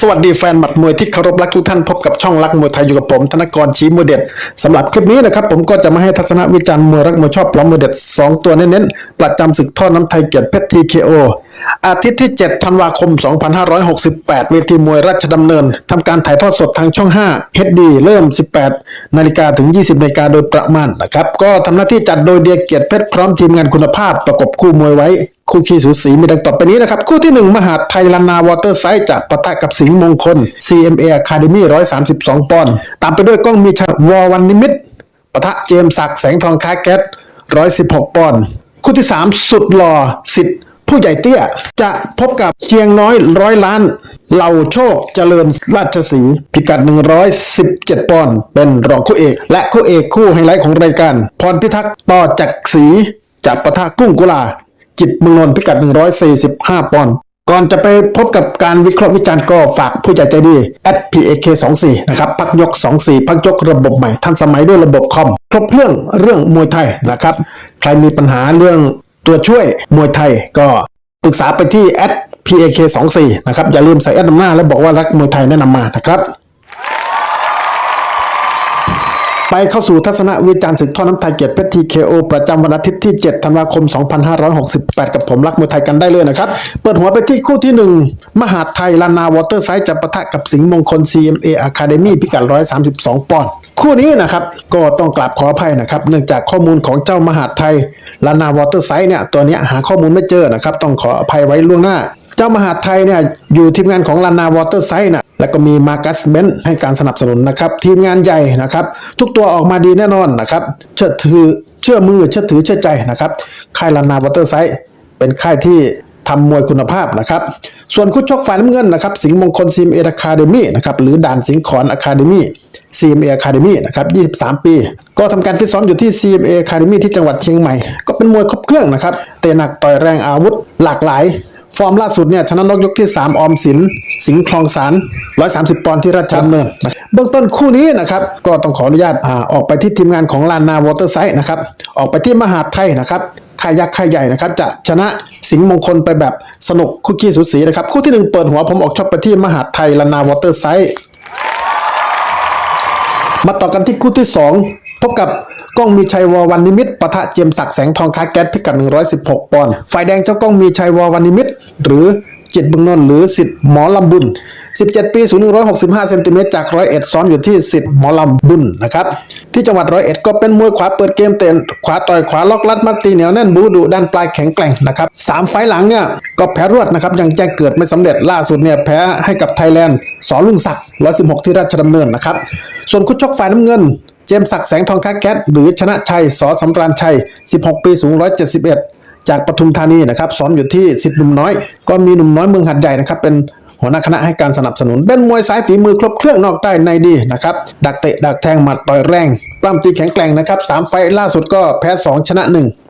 สวัสดีแฟนหมัดมวยที่เคารพรักทุกท่านพบกับช่องรักมวยไทยอยู่กับผม ธนกรชี้มวยเด็ดสำหรับคลิปนี้นะครับผมก็จะมาให้ทัศนวิจารณ์มวยรักมวยชอบปล้อมมวยเด็ด 2 ตัวเน้นๆ ประจำศึกท่อน้ำไทยเกียรติเพชรทีเคโอ อาทิตย์ที่ 7 ธันวาคม 2568 เวทีมวยราชดำเนินทำการถ่ายทอดสดทางช่อง 5 HD เริ่ม 18 นาฬิกาถึง 20 นาฬิกาโดยประมาณนะครับ ก็ทำหน้าที่จัดโดยเดียเกียรติเพชรพร้อมทีมงานคุณภาพประกบคู่มวยไว้ คู่ขี้สูสีมีดังต่อไปนี้นะครับ คู่ที่ 1 มหาดไทยลานาวอเตอร์ไซด์จะปะทะกับสิงห์มงคล CMA Academy 132 ปอนด์ตามไปด้วยก้องมีชัยวอวันนิมิตปะทะเจมส์ศักแสงทองค้าแก๊ส116 ปอนด์คู่ที่ 3 สุดหล่อสิทธิ์ ผู้ใหญ่เตี้ยจะพบกับเชียงน้อยร้อยล้าน เหล่าโชคเจริญราชสีห์พิกัด 117 ปอนด์เป็นรองคู่เอก และคู่เอกคู่ไฮไลท์ของรายการ พรพิทักษ์ต่อจากสีจะปะทะกุ้งกุลา จิตรเมืองนนพิกัด 145 ปอนด์ก่อนจะไปพบกับการวิเคราะห์วิจารณ์ก็ฝากผู้ใจใจดี @pak 2 4นะครับ พักยก 24 พักยกระบบใหม่ทันสมัยด้วยระบบคอม ครบเครื่องเรื่องมวยไทยนะครับ ใครมีปัญหาเรื่อง ตัวช่วยมวยไทยก็ปรึกษาไปที่ @pak 2 4 นะครับ อย่าลืมใส่แอดนำหน้า แล้วบอกว่ารักมวยไทยแนะนำมานะครับไปเข้าสู่ทัศนวิจารณ์ศึกท่อน้ำไทยเกียรติเพชร TKO ประจำวันอาทิตย์ที่ 7 ธันวาคม 2568 กับผมรักมวยไทยกันได้เลยนะครับ เปิดหัวไปที่คู่ที่ 1 มหาดไทยลานาวอเตอร์ไซด์จะปะทะกับสิงห์มงคล CMA Academy พิกัด 132 ปอนด์ คู่นี้นะครับก็ต้องกราบขออภัยนะครับ เนื่องจากข้อมูลของเจ้ามหาดไทยลานาวอเตอร์ไซด์เนี่ยตัวนี้หาข้อมูลไม่เจอนะครับ ต้องขออภัยไว้ล่วงหน้า เจ้ามหาดไทยเนี่ยอยู่ทีมงานของลานาวอเตอร์ไซด์นะแล้วก็มีมาร์กัสเบนให้การสนับสนุนนะครับ ทีมงานใหญ่นะครับ ทุกตัวออกมาดีแน่นอนนะครับ เชื่อถือเชื่อมือเชื่อถือเชื่อใจนะครับค่ายลานาวอเตอร์ไซด์เป็นค่ายที่ทำมวยคุณภาพนะครับ ส่วนคู่ชกฝ่ายน้ำเงินนะครับ สิงห์มงคลซีมเออะคาเดมี่นะครับหรือด่านสิงห์ขอนอะคาเดมี่ CMA Academy นะครับ 23 ปี ก็ทำการฟิตซ้อมอยู่ที่ CMA Academy ที่จังหวัดเชียงใหม่ ก็เป็นมวยครบเครื่องนะครับ เตะหนักต่อยแรงอาวุธหลากหลาย ฟอร์มล่าสุดเนี่ยชนะนกยกที่ 3 ออมสิน สิงห์คลองสาร 130 ปอนด์ที่ราชดำเนินเบื้องต้นคู่นี้นะครับ ก็ต้องขออนุญาตอ่าออกไปที่ทีมงานของลานนาวอเตอร์ไซด์นะครับ ออกไปที่มหาดไทยนะครับค่ายยักษ์ค่ายใหญ่นะครับ จะชนะสิงห์มงคลไปแบบสนุกคุกกี้สุดสีนะครับ คู่ที่หนึ่งเปิดหัวผมออกชอบไปที่มหาดไทยลานนาวอเตอร์ไซด์ มาต่อกันที่คู่ที่ 2 พบกับก้องมีชัยวอวันนิมิตรปะทะเจมศักดิ์แสงทองค้าแก๊สพิกัด 116 ปอนด์ฝ่ายแดงเจ้าก้องมีชัยวอวันนิมิตหรือจิตบึงนนท์หรือสิทธิ์หมอลำบุญ 17 ปีสูง165เซนติเมตรจากร้อยเอ็ดซ้อมอยู่ที่สิทธิ์หมอลำบุญนะครับ ที่จังหวัดร้อยเอ็ดก็เป็นมวยขวาเปิดเกมเตะขวาต่อยขวาล็อกลัดมัดตีเหนียวแน่นบูดุด้านปลายแข็งแกร่งนะครับสามไฟหลังเนี่ยก็แพ้รวดนะครับยังแจ้งเกิดไม่สำเร็จล่าสุดเนี่ยแพ้ให้กับไทยแลนด์ สอลุงศักดิ์116 ที่ราชดำเนินนะครับ ส่วนคู่ชกฝ่ายน้ำเงิน เจมส์ศักดิ์แสงทองค้าแก๊สหรือชนะชัยสอสำราญชัย 16 ปีสูง 171 จากปทุมธานีนะครับซ้อมอยู่ที่สิทธิ์หนุ่มน้อย ก็มีหนุ่มน้อยเมืองหัดใหญ่นะครับเป็นหัวหน้าคณะให้การสนับสนุนเป็นมวยสายฝีมือครบเครื่องนอกได้ในดีนะครับดักเตะดักแทงหมัดต่อยแรงปล้ำตีแข็งแกร่งนะครับสามไฟล์ล่าสุดก็แพ้ 2 ชนะ 1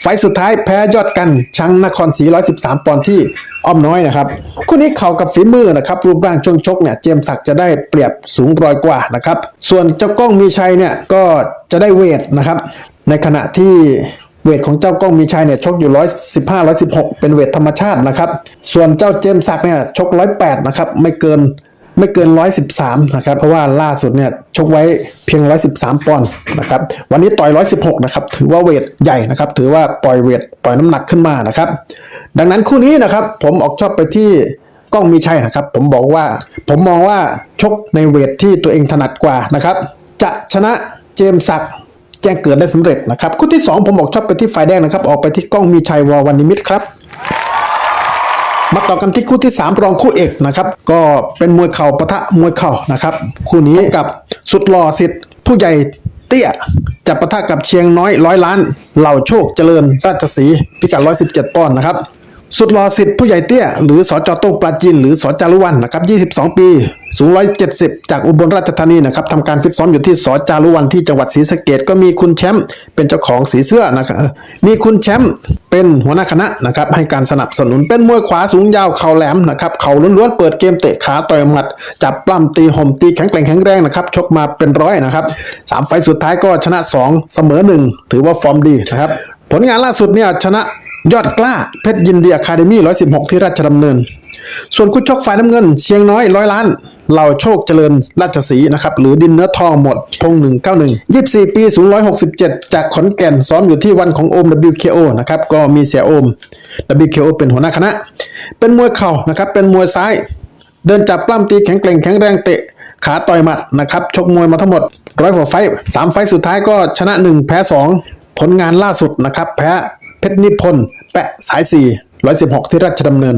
ไฟสุดท้ายแพ้ยอดกันชังนครศรี113 ปอนด์ที่อ้อมน้อยนะครับคู่นี้เข่ากับฝีมือนะครับรูปร่างช่วงชกเนี่ยเจมสักจะได้เปรียบสูงรอยกว่านะครับส่วนเจ้าก้องมีชัยเนี่ยก็จะได้เวทนะครับในขณะที่เวทของเจ้าก้องมีชัยเนี่ยชกอยู่ 115 116 เป็นเวทธรรมชาตินะครับส่วนเจ้าเจมสักเนี่ยชก 108 นะครับไม่เกิน ไม่เกิน 113 นะครับ เพราะว่าล่าสุดเนี่ยชกไว้เพียง 113 ปอนด์นะครับ วันนี้ต่อย 116 นะครับ ถือว่าเวทใหญ่นะครับ ถือว่าปล่อยเวทปล่อยน้ำหนักขึ้นมานะครับ ดังนั้นคู่นี้นะครับ ผมออกชอบไปที่ก้องมีชัยนะครับ ผมบอกว่า ผมมองว่าชกในเวทที่ตัวเองถนัดกว่านะครับ จะชนะเจมส์ศักดิ์แจ้งเกิดได้สำเร็จนะครับ คู่ที่ 2 ผมออกชอบไปที่ฝ่ายแดงนะครับ ออกไปที่ก้องมีชัยวอวันนิมิตครับ มาต่อกันที่คู่ที่ 3 รองคู่เอกนะครับ ก็เป็นมวยเข่าปะทะมวยเข่านะครับ คู่นี้กับสุดหล่อสิทธิ์ผู้ใหญ่เตี้ยจะปะทะกับเชียงน้อยร้อยล้าน เหล่าโชคเจริญราชสีห์พิกัด 117ปอนด์นะครับ สุดหล่อสิทธิ์ผู้ใหญ่เตี้ย หรือสจโต้งปราจีนหรือสจารุวันนะครับ 22 ปี สูง 170 จากอุบลราชธานีนะครับทำการฟิตซ้อมอยู่ที่สจารุวันที่จังหวัดศรีสะเกดก็มีคุณแชมป์เป็นเจ้าของสีเสื้อนะครับมีคุณแชมป์เป็นหัวหน้าคณะนะครับให้การสนับสนุนเป็นมวยขวาสูงยาวเข่าแหลมนะครับเข่าล้วนๆเปิดเกมเตะขาต่อยหมัด จับปล้ำตีห่มตีแข็งแกร่งแข็งแรงนะครับชกมาเป็นร้อยนะครับสามไฟสุดท้ายก็ชนะ 2 เสมอ 1 ถือว่าฟอร์มดีนะครับผลงานล่าสุดเนี่ยชนะ ยอดกล้าเพชรยินดีอะคาเดมี่116ที่ราชดำเนิน ส่วนคู่ชกฝ่ายน้ำเงิน เชียงน้อยร้อยล้านเหล่าโชคเจริญราชสีนะครับ หรือดินเนื้อทองหมด พง191 24ปีสูง167จากขอนแก่นซ้อมอยู่ที่วันของโอม WKO นะครับ ก็มีเสียโอม WKO เป็นหัวหน้าคณะ เป็นมวยเข่านะครับ เป็นมวยซ้าย เดินจับปล้ำตีแข็งแกร่งแข็งแรงเตะขาต่อยหมัดนะครับชกมวยมาทั้งหมดร้อยกว่าไฟต์สามไฟต์สุดท้ายก็ชนะ1แพ้2ผลงานล่าสุดนะครับ แพ้ เพชรนิพนธ์แปะสาย4 116ที่ราชดำเนิน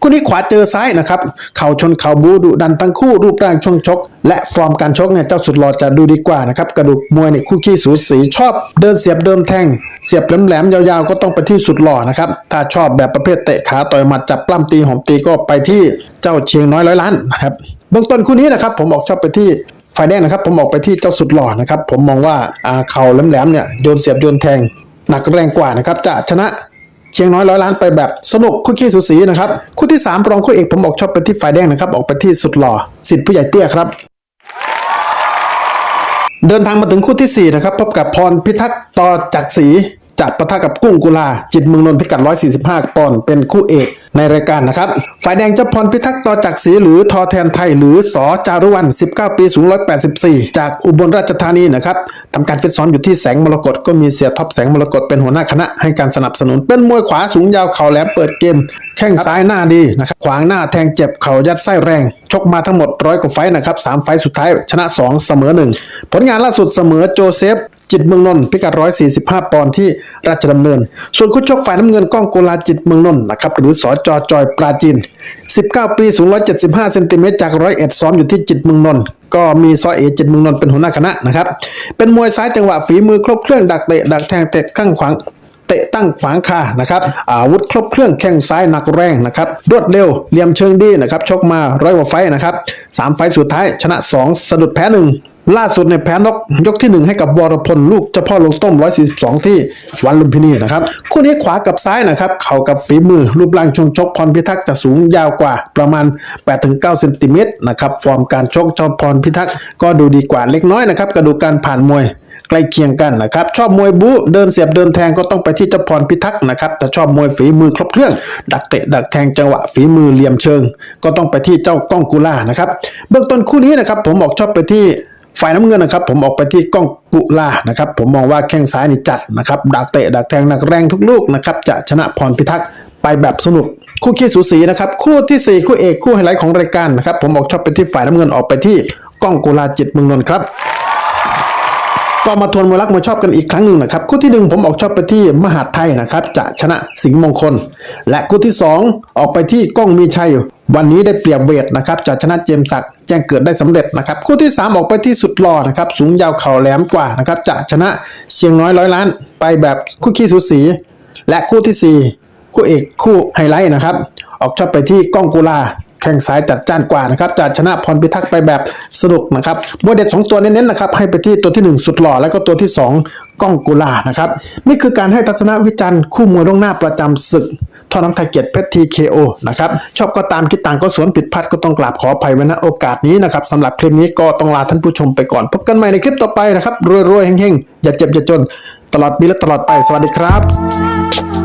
คู่นี้ขวาเจอซ้ายนะครับ เข่าชนเข่าบูดุดันทั้งคู่รูปร่างช่วงชก และฟอร์มการชกเนี่ยเจ้าสุดหล่อจะดูดีกว่านะครับ กระดูกมวยเนี่ยคู่ขี้สูสีชอบ เดินเสียบเดิมแทง เสียบแหลมๆยาวๆ ก็ต้องไปที่สุดหล่อนะครับ ถ้าชอบแบบประเภทเตะขาต่อยหมัดจับปล้ำตีหอมตีก็ไปที่เจ้าเชียงน้อยร้อยล้านนะครับเบื้องต้นคู่นี้นะครับผมบอกชอบไปที่ฝ่ายแดงนะครับ ผมออกไปที่เจ้าสุดหล่อนะครับผมมองว่าอ่าเข่าแหลมๆเนี่ยโยนเสียบโยนแทง หนักแรงกว่านะครับจะชนะเชียงน้อยร้อยล้านไปแบบสนุกคู่ขี้สูสีนะครับคู่ที่ 3 รองคู่เอกผมออกชอบไปที่ฝ่ายแดงนะครับออกไปที่สุดหล่อสิทธิ์ผู้ใหญ่เตี้ยครับ เดินทางมาถึงคู่ที่4นะครับพบกับพรพิทักษ์ต่อจักรศรี จัดปะทะกับกุ้งกุลา จิตเมืองนนท์พิกัด 145 ปอนด์เป็นคู่เอกในรายการนะครับ ฝ่ายแดงเจ้าพรพิทักษ์ต่อจักรศรีหรือทอแทนไทย หรือสอจารุวัน 19 ปีสูง 184 จากอุบลราชธานีนะครับทำการฟิตซ้อมอยู่ที่แสงมรกตก็มีเสียท็อปแสงมรกตเป็นหัวหน้าคณะให้การสนับสนุนเป็นมวยขวาสูงยาวเข่าแหลมเปิดเกมแข้งซ้ายหน้าดีนะครับขวางหน้าแทงเจ็บเข่ายัดไส้แรง ชกมาทั้งหมดร้อยกว่าไฟนะครับสามไฟสุดท้ายชนะ 2 เสมอ 1 ผลงานล่าสุดเสมอโจเซฟ จิตเมืองนนท์พิกัด145 ปอนด์ที่ราชดำเนิน ส่วนคู่ชกฝ่ายน้ำเงินก้องโกลาจิตเมืองนนท์นะครับหรือสอจอจอยปราจีน 19 ปีสูง175เซนติเมตรจากร้อยเอ็ดซ้อมอยู่ที่จิตเมืองนนท์ก็มีซอเอจิตเมืองนนท์เป็นหัวหน้าคณะนะครับเป็นมวยซ้ายจังหวะฝีมือครบเครื่องดักเตะดักแทงเตะข้างขวางเตะตั้งขวางคานะครับ อาวุธครบเครื่องแข้งซ้ายหนักแรงนะครับ รวดเร็วเหลี่ยมเชิงดีนะครับ ชกมาร้อยกว่าไฟนะครับสามไฟสุดท้ายชนะ 2 สะดุดแพ้หนึ่ง ล่าสุดในแพ้นกยกที่ 1 ให้กับวรพลลูกเจ้าพ่อลงต้ม 142 ที่วันลุมพินีนะครับคู่นี้ขวากับซ้ายนะครับ เข่ากับฝีมือ รูปร่างช่วงชกพรพิทักษ์จะสูงยาวกว่าประมาณ 8-9เซนติเมตรนะครับฟอร์มการชกเจ้าพรพิทักษ์ก็ดูดีกว่าเล็กน้อยนะครับกระดูกการผ่านมวยใกล้เคียงกันนะครับชอบมวยบู๊เดินเสียบเดินแทงก็ต้องไปที่เจ้าพรพิทักษ์นะครับแต่ชอบมวยฝีมือครบเครื่อง ดักเตะดักแทงจังหวะฝีมือเหลี่ยมเชิง ก็ต้องไปที่เจ้าก้องกุล่านะครับเบื้องต้นคู่นี้นะครับผมบอกชอบไปที่ ฝ่ายน้ำเงินนะครับ ผมออกไปที่ก้องกุลานะครับ ผมมองว่าแข้งซ้ายนี่จัดนะครับ ดักเตะดักแทงหนักแรงทุกลูกนะครับ จะชนะพรพิทักษ์ไปแบบสนุก คู่ขี้สูสีนะครับ คู่ทีสี่4 คู่เอกคู่ไฮไลท์ของรายการนะครับ ผมบอกชอบไปที่ฝ่ายน้ำเงินออกไปที่ก้องกุลาจิตเมืองนนท์ครับก็มาทวนมวยรักมวยชอบกันอีกครั้งหนึ่งนะครับ คู่ที่หนึ่งผมออกชอบไปที่มหาไทยนะครับ จะชนะสิงห์มงคล และคู่ที่สองออกไปที่ก้องมีชัย วันนี้ได้เปรียบเวทนะครับจะชนะเจมส์ศักแจ้งเกิดได้สำเร็จนะครับ คู่ที่สามออกไปที่สุดหล่อนะครับ สูงยาวเข่าแหลมกว่านะครับจะชนะเชียงน้อยร้อยล้านไปแบบคู่ขี้สูสี และคู่ที่สี่คู่เอกคู่ไฮไลท์นะครับ ออกชอบไปที่ก้องกุลา แข้งซ้ายจัดจ้านกว่านะครับจะชนะพรพิทักษ์ไปแบบสนุกนะครับมวยเด็ดสองตัวเน้นๆนะครับให้ไปที่ตัวที่หนึ่งสุดหล่อแล้วก็ตัวที่สองก้องกุลานะครับนี่คือการให้ทัศนวิจารณ์คู่มวยล่วงหน้าประจำศึกท่อน้ำไทยเกียรติเพชรทีเคโอนะครับชอบก็ตามคิดต่างก็สวนผิดพลาดก็ต้องกราบขออภัยไว้ณโอกาสนี้นะครับสำหรับคลิปนี้ก็ต้องลาท่านผู้ชมไปก่อน พบกันใหม่ในคลิปต่อไปนะครับรวยๆเฮงๆอย่าเจ็บอย่าจน ตลอดปีและตลอดไปสวัสดีครับ